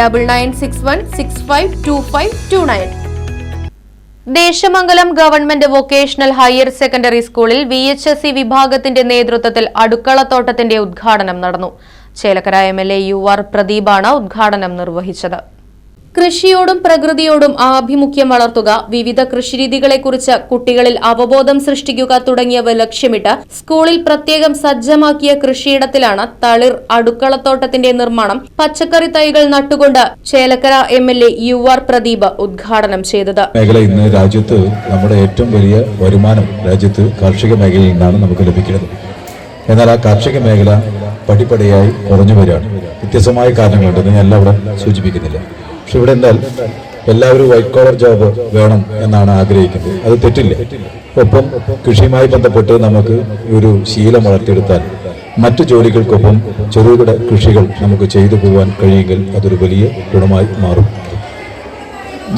double nine six one six five two five two nine Desamangalam government vocational higher secondary സ്കൂളിൽ V H S C വിഭാഗത്തിന്റെ നേതൃത്വത്തിൽ അടുക്കളത്തോട്ടത്തിന്റെ ഉദ്ഘാടനം നടന്നു. Chelakkara M L A U R പ്രദീപാണ് ഉദ്ഘാടനം നിർവഹിച്ചത്. കൃഷിയോടും പ്രകൃതിയോടും ആഭിമുഖ്യം വളർത്തുക വിവിധ കൃഷിരീതികളെക്കുറിച്ച് കുട്ടികളിൽ അവബോധം സൃഷ്ടിക്കുക തുടങ്ങിയവ ലക്ഷ്യമിട്ട് സ്കൂളിൽ പ്രത്യേകം സജ്ജമാക്കിയ കൃഷിയിടത്തിലാണ് തളിർ അടുക്കളത്തോട്ടത്തിന്റെ നിർമ്മാണം പച്ചക്കറി തൈകൾ നട്ടുകൊണ്ട് Chelakkara M L A U R Pradeep ഉദ്ഘാടനം ചെയ്തത്. മേഖല ഇന്ന് രാജ്യത്ത് നമ്മുടെ ഏറ്റവും വലിയ വരുമാനം രാജ്യത്ത് കാർഷിക മേഖലയിൽ നിന്നാണ് നമുക്ക് ലഭിക്കുന്നത്. എന്നാൽ ആ കാർഷിക മേഖല പടിപടിയായി കുറഞ്ഞു വരികയാണ്. വ്യത്യസ്തമായ കാരണങ്ങളുണ്ട് ഞാൻ എല്ലാവരും സൂചിപ്പിക്കുന്നില്ല. പക്ഷെ ഇവിടെ എന്താ എല്ലാവരും വൈറ്റ് കോളർ ജോബ് വേണം എന്നാണ് ആഗ്രഹിക്കുന്നത്. അത് തെറ്റില്ല. ഒപ്പം കൃഷിയുമായി ബന്ധപ്പെട്ട് നമുക്ക് ഒരു ശീലം വളർത്തിയെടുത്താൽ മറ്റു ജോലികൾക്കൊപ്പം ചെറുകിട കൃഷികൾ നമുക്ക് ചെയ്തു പോകാൻ കഴിയുമെങ്കിൽ അതൊരു വലിയ ഗുണമായി മാറും.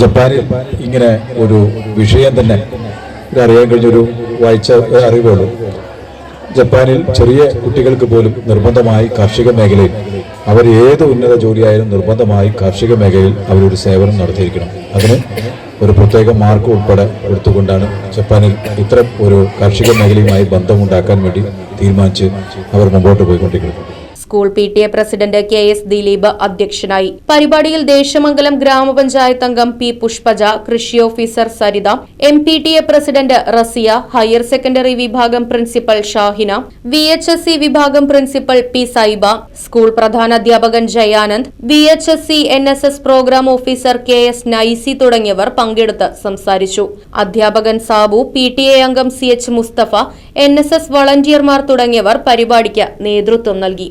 ജപ്പാനിൽ ഇങ്ങനെ ഒരു വിഷയം തന്നെ അറിയാൻ കഴിഞ്ഞൊരു വായിച്ച അറിവുള്ളൂ. ജപ്പാനിൽ ചെറിയ കുട്ടികൾക്ക് പോലും നിർബന്ധമായി കാർഷിക മേഖലയിൽ അവർ ഏത് ഉന്നത ജോലിയായാലും നിർബന്ധമായി കാർഷിക മേഖലയിൽ അവരൊരു സേവനം നടത്തിയിരിക്കണം. അതിന് ഒരു പ്രത്യേക മാർക്ക് ഉൾപ്പെടെ കൊടുത്തുകൊണ്ടാണ് ജപ്പാനിൽ ഇത്തരം ഒരു കാർഷിക മേഖലയുമായി ബന്ധമുണ്ടാക്കാൻ വേണ്ടി തീരുമാനിച്ച് അവർ മുമ്പോട്ട് പോയിക്കൊണ്ടിരിക്കുന്നത്. School P T A president K S Dileep അധ്യക്ഷനായി. പരിപാടിയിൽ ദേശമംഗലം ഗ്രാമപഞ്ചായത്ത് അംഗം പി പുഷ്പജ കൃഷി officer Saritha M P T A president Rasiya higher secondary വിഭാഗം principal Shahina V H S C വിഭാഗം principal P Saiba school പ്രധാനാധ്യാപകൻ Jayanand V H S C N S S programme officer K S Naisy തുടങ്ങിയവർ പങ്കെടുത്ത് സംസാരിച്ചു. അധ്യാപകൻ Sabu P T A അംഗം C H Mustafa N S S വളണ്ടിയർമാർ തുടങ്ങിയവർ പരിപാടിക്ക് നേതൃത്വം നൽകി.